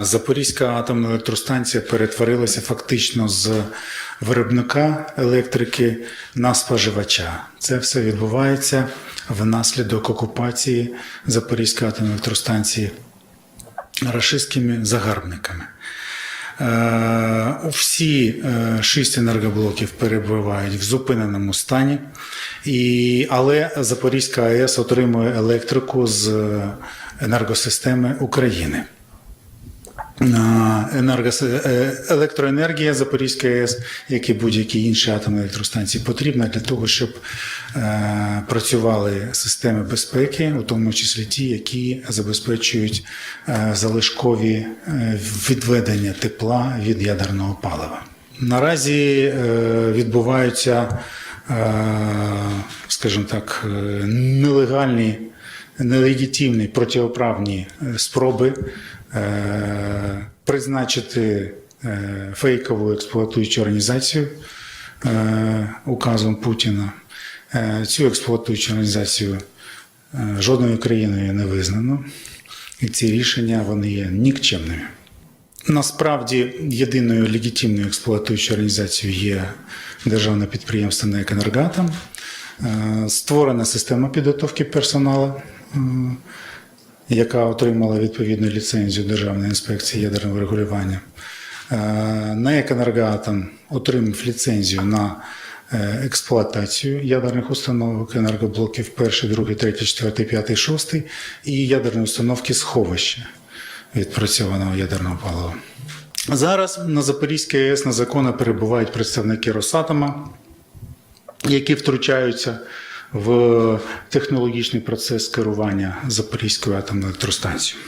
Запорізька атомна електростанція перетворилася фактично з виробника електрики на споживача. Це все відбувається внаслідок окупації Запорізької атомної електростанції рашистськими загарбниками. Е, Всі е, шість енергоблоків перебувають в зупиненому стані, але Запорізька АЕС отримує електрику з енергосистеми України. Енергос... е, електроенергія Запорізької АЕС, як і будь-які інші атомні електростанції, потрібна для того, щоб е, працювали системи безпеки, у тому числі ті, які забезпечують е, залишкові відведення тепла від ядерного палива. Наразі відбуваються, скажімо так, нелегальні нелегітимні протиправні е, спроби призначити е, фейкову експлуатуючу організацію е, указом Путіна. Е, Цю експлуатуючу організацію е, жодною країною не визнано, і ці рішення вони є нікчемними. Насправді єдиною легітимною експлуатуючою організацією є державне підприємство «НЕК «Енергатом». Е, Створена система підготовки персоналу, е, яка отримала відповідну ліцензію Державної інспекції ядерного регулювання. Е, «НЕК «Енергоатом» отримав ліцензію на е, експлуатацію ядерних установок, енергоблоків 1, 2, 3, 4, 5, 6 і ядерної установки сховища відпрацьованого ядерного палива. Зараз на Запорізькій АЕС незаконно перебувають представники Росатома, які втручаються в технологічний процес керування Запорізькою атомною електростанцією.